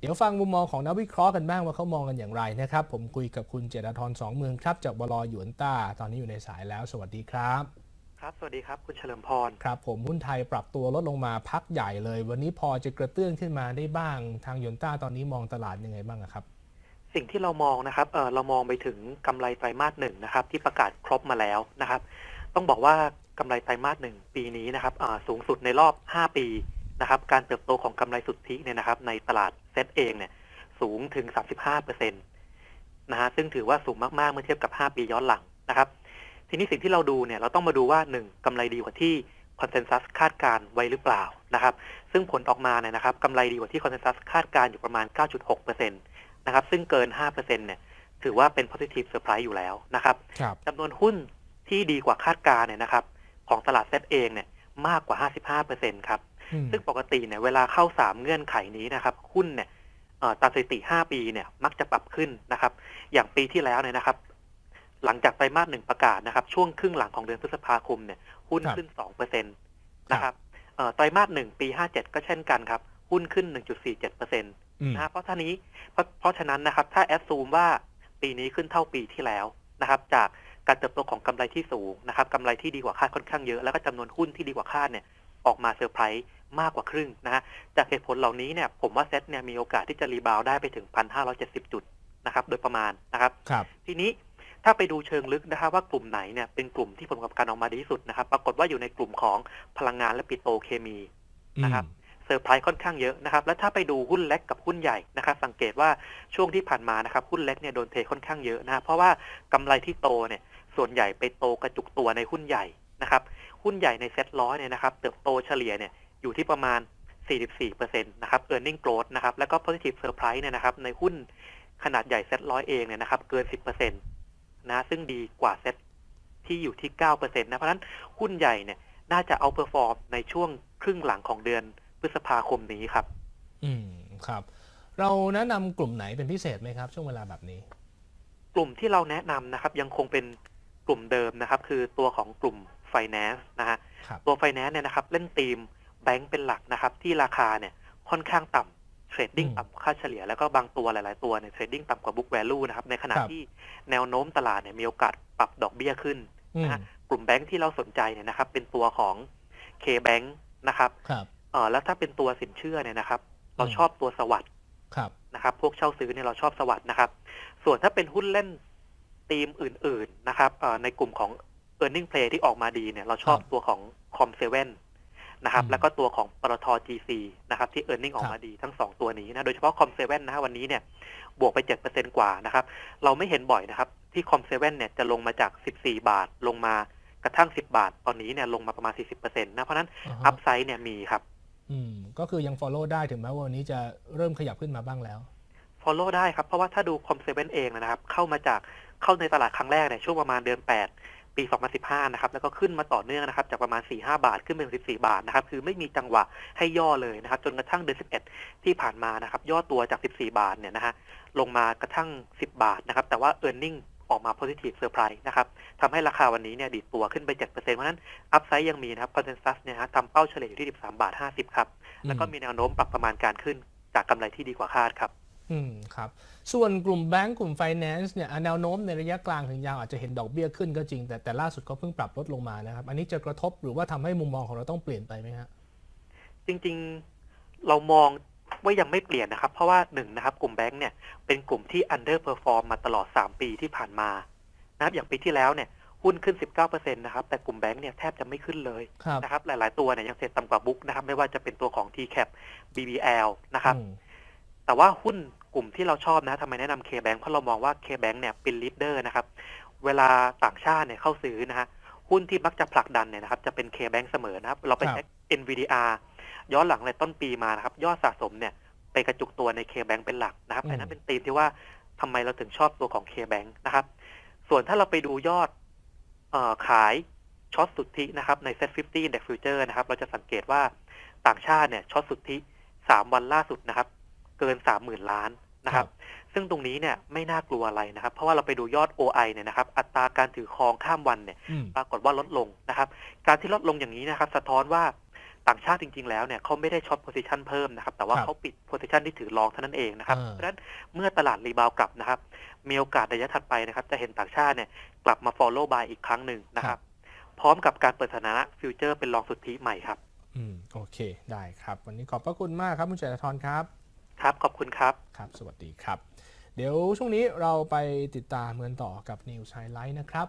เดี๋ยวฟังมุมมองของนักวิเคราะห์กันบ้างว่าเขามองกันอย่างไรนะครับ ผมคุยกับคุณเจตธรสองเมืองครับจากบลหยวนต้า ตอนนี้อยู่ในสายแล้ว สวัสดีครับ ครับ สวัสดีครับ คุณเฉลิมพร ครับ ผมหุ้นไทยปรับตัวลดลงมาพักใหญ่เลย วันนี้พอจะกระเตื้องขึ้นมาได้บ้าง ทางหยวนต้าตอนนี้มองตลาดยังไงบ้างอะครับ สิ่งที่เรามองนะครับเออเรามองไปถึงกำไรไตรมาสหนึ่งนะครับ ที่ประกาศครบมาแล้วนะครับ ต้องบอกว่ากำไรไตรมาสหนึ่งปีนี้นะครับเอ่อสูงสุดในรอบ 5 ปีนะครับ การเติบโตของกำไรสุทธิเนี่ยนะครับ ในตลาด เซตเองเนี่ย สูงถึง 35เปอร์เซ็นต์นะฮะซึ่งถือว่าสูงมากๆเมื่อเทียบกับ 5 ปีย้อนหลังนะครับ ทีนี้สิ่งที่เราดูเนี่ยเราต้องมาดูว่า 1กำไรดีกว่าที่คอนเซนแซสคาดการไว้หรือเปล่านะครับ ซึ่งผลออกมาเนี่ยนะครับกำไรดีกว่าที่คอนเซนแซสคาดการอยู่ประมาณ 9.6เปอร์เซ็นต์นะครับ ซึ่งเกิน5เปอร์เซ็นต์เนี่ยถือว่าเป็น positive surprise อยู่แล้วนะครับครับจำนวนหุ้นที่ดีกว่าคาดการณ์เนี่ยนะครับ ของตลาดเซตเองเนี่ยมากกว่า 55เปอร์เซ็นต์ครับอืม ซึ่งปกติเนี่ยเวลาเข้า3เงื่อนไขนี้นะครับหุ้นเนี่ยเอ่อตามสถิติ 5 ปีเนี่ยมักจะปรับขึ้นนะครับ อย่างปีที่แล้วเนี่ยนะครับ หลังจากไตรมาสหนึ่งประกาศนะครับ ช่วงครึ่งหลังของเดือนพฤษภาคมเนี่ยหุ้นขึ้น2เปอร์เซ็นต์นะครับเอ่อไตรมาสหนึ่งปี 57 ก็เช่นกันครับ หุ้นขึ้น 1.47เปอร์เซ็นต์อืมนะฮะเพราะท่านี้เพราะเพราะฉะนั้นนะครับ ถ้าแอดซูมว่าปีนี้ขึ้นเท่าปีที่แล้วนะครับ จากการเติบโตของกำไรที่สูงนะครับกำไรที่ดีกว่าคาดค่อนข้างเยอะแล้วก็จำนวนหุ้นที่ดีกว่าคาดเนี่ยออกมาเซอร์ไพรส์ มากกว่าครึ่งนะฮะจากเหตุผลเหล่านี้เนี่ยผมว่าเซ็ตเนี่ยมีโอกาสที่จะรีบาวด์ได้ไปถึง 1,570 จุดนะครับโดยประมาณนะครับครับทีนี้ถ้าไปดูเชิงลึกนะครับว่ากลุ่มไหนเนี่ยเป็นกลุ่มที่ผลประกอบการออกมาดีที่สุดนะครับ ปรากฏว่าอยู่ในกลุ่มของพลังงานและปิโตรเคมีนะครับเซอร์ไพรส์ค่อนข้างเยอะนะครับ แล้วถ้าไปดูหุ้นเล็กกับหุ้นใหญ่นะครับ สังเกตว่าช่วงที่ผ่านมานะครับหุ้นเล็กเนี่ยโดนเทค่อนข้างเยอะนะเพราะว่ากำไรที่โตเนี่ยส่วนใหญ่ไปโตกระจุกตัวในหุ้นใหญ่นะครับหุ้นใหญ่ในเซ็ตร้อยเนี่ยนะครับเติบโตเฉลี่ยเนี่ย อยู่ที่ประมาณ 44%นะครับ earning growth นะครับ แล้วก็ positive surprise เนี่ยนะครับ ในหุ้นขนาดใหญ่เซ็ตร้อยเองเนี่ยนะครับ เกิน 10%นะซึ่งดีกว่าเซ็ตที่อยู่ที่ 9%นะ เพราะฉะนั้นหุ้นใหญ่เนี่ยน่าจะเอาเ e อร์ฟอร์มในช่วงครึ่งหลังของเดือนพฤษภาคมนี้ครับ อืม ครับ เราแนะนำกลุ่มไหนเป็นพิเศษไหมครับ ช่วงเวลาแบบนี้ กลุ่มที่เราแนะนำนะครับ ยังคงเป็นกลุ่มเดิมนะครับ คือตัวของกลุ่ม Finance นะฮะครับตัว Finance เนี่ยนะครับ เล่นธีม แบงก์เป็นหลักนะครับ ที่ราคาเนี่ยค่อนข้างต่ำเทรดดิ้งอืมต่ำกว่าค่าเฉลี่ยแล้วก็บางตัวหลาย ๆ ตัวเนี่ยเทรดดิ้งต่ำกว่า book value นะครับ ในขณะครับที่แนวโน้มตลาดเนี่ยมีโอกาสปรับดอกเบี้ยขึ้นอืมนะฮะกลุ่มแบงก์ที่เราสนใจเนี่ยนะครับ เป็นตัวของ K-Bank นะครับครับเออแล้วถ้าเป็นตัวสินเชื่อเนี่ยนะครับ เราอืมชอบตัวสวัสดครับนะครับ พวกเช่าซื้อเนี่ยเราชอบสวัสด์นะครับ ส่วนถ้าเป็นหุ้นเล่นธีมอื่น ๆ นะครับเอ่อในกลุ่มของ e a r n i n g Play ที่ออกมาดีเนี่ยเราชอบครับตัวของ Com 7นะครับอืมแล้วก็ตัวของปตท GC นะครับที่ e a r n i n g ออกมาดีทั้ง 2 ตัวนี้นะโดยเฉพาะ Com 7นะฮะวันนี้เนี่ยบวกไป 7%กว่านะครับเราไม่เห็นบ่อยนะครับที่ Com 7เนี่ยจะลงมาจาก 14 บาทลงมากระทั่ง 10 บาท ตอนนี้เนี่ยลงมาประมาณ 40%นะเพราะฉะนั้นอ่าฮะอัพไซด์เนี่ยมีครับอืมก็คือยัง follow ได้ถึงแม้ว่าวันนี้จะเริ่มขยับขึ้นมาบ้างแล้ว follow ได้ครับ เพราะว่าถ้าดู Com 7เองนะครับ เข้ามาจากเข้าในตลาดครั้งแรกเนี่ยช่วงประมาณเดือน 8 ปี 2015 นะครับ แล้วก็ขึ้นมาต่อเนื่องนะครับ จากประมาณ 4-5 บาทขึ้นเป็น14 บาทนะครับ คือไม่มีจังหวะให้ย่อเลยนะครับ จนกระทั่งเดือน 11 ที่ผ่านมานะครับ ย่อตัวจาก 14 บาทเนี่ยนะฮะ ลงมากระทั่ง 10 บาทนะครับ แต่ว่า e a r n i n g ออกมา positive surprise นะครับทำให้ราคาวันนี้เนี่ยดีดตัวขึ้นไป 7%เพราะฉะนั้น upside ยังมีนะครับ consensus เนี่ยฮะทำเป้าเฉลี่ยอยู่ที่ 13 บาท 50 ครับ แล้วก็มีแนวโน้มปรับประมาณการขึ้นจากกำไรที่ดีกว่าคาดครับ อืมครับ ส่วนกลุ่มแบงก์กลุ่ม Finance เนี่ยอะแนวโน้มในระยะกลางถึงยาวอาจจะเห็นดอกเบี้ยขึ้นก็จริง แต่แต่ล่าสุดก็เพิ่งปรับลดลงมานะครับ อันนี้จะกระทบหรือว่าทำให้มุมมองของเราต้องเปลี่ยนไปไหมฮะจริงๆเรามองว่ายังไม่เปลี่ยนนะครับ เพราะว่าหนึ่งนะครับ กลุ่มแบงก์เนี่ยเป็นกลุ่มที่ underperform มาตลอด 3 ปีที่ผ่านมานะครับอย่างปีที่แล้วเนี่ยหุ้นขึ้น 19%นะครับ แต่กลุ่มแบงก์เนี่ยแทบจะไม่ขึ้นเลยครับนะครับ หลาย ๆ ตัวเนี่ยยังเทรดต่ำกว่าบุ๊กนะครับ ไม่ว่าจะเป็นตัวของ TCAP BBL นะครับอืมแต่ว่าหุ้น กลุ่มที่เราชอบนะทำไมแนะนำ K-Bank เพราะเรามองว่า K-Bank เนี่ยเป็น leader นะครับ เวลาต่างชาติเนี่ยเข้าซื้อนะฮะหุ้นที่มักจะผลักดันเนี่ยนะครับจะเป็น K-Bank เสมอนะครับ เราไปครับเช็ค NVDR ย้อนหลังเลยต้นปีมานะครับ ยอดสะสมเนี่ยไปกระจุกตัวใน K-Bank เป็นหลักนะครับอันนั้นเป็นธีมที่ว่าทำไมเราถึงชอบตัวของ K-Bank นะครับ ส่วนถ้าเราไปดูยอดเออขายช็อตสุทธินะครับใน Set 50 Index Future นะครับ เราจะสังเกตว่าต่างชาติเนี่ยช็อตสุทธิ 3 วันล่าสุดนะครับ เกิน 30,000 ล้าน นะครับ ซึ่งตรงนี้เนี่ยไม่น่ากลัวอะไรนะครับ เพราะว่าเราไปดูยอด OI เนี่ยนะครับ อัตราการถือครองข้ามวันเนี่ยอืมปรากฏว่าลดลงนะครับ การที่ลดลงอย่างนี้นะครับ สะท้อนว่าต่างชาติจริง ๆ แล้วเนี่ยเขาไม่ได้ช็อตโพซิชันเพิ่มนะครับ แต่ว่าครับเขาปิดโพซิชันที่ถือรองเท่านั้นเองนะครับอ่าเพราะฉะนั้นเมื่อตลาดรีบาวกลับนะครับ มีโอกาสระยะถัดไปนะครับ จะเห็นต่างชาติเนี่ยกลับมา follow buy อีกครั้งหนึ่งนะครับ พร้อมกับการเปิดสถานะฟิวเจอร์เป็นรองสุทธิใหม่ครับ อืม โอเค ได้ครับ วันนี้ขอบพระคุณมากครับคุณเจตทรครับ ครับ ขอบคุณครับ ครับ สวัสดีครับ เดี๋ยวช่วงนี้เราไปติดตามเงินต่อกับ News Highlight นะครับ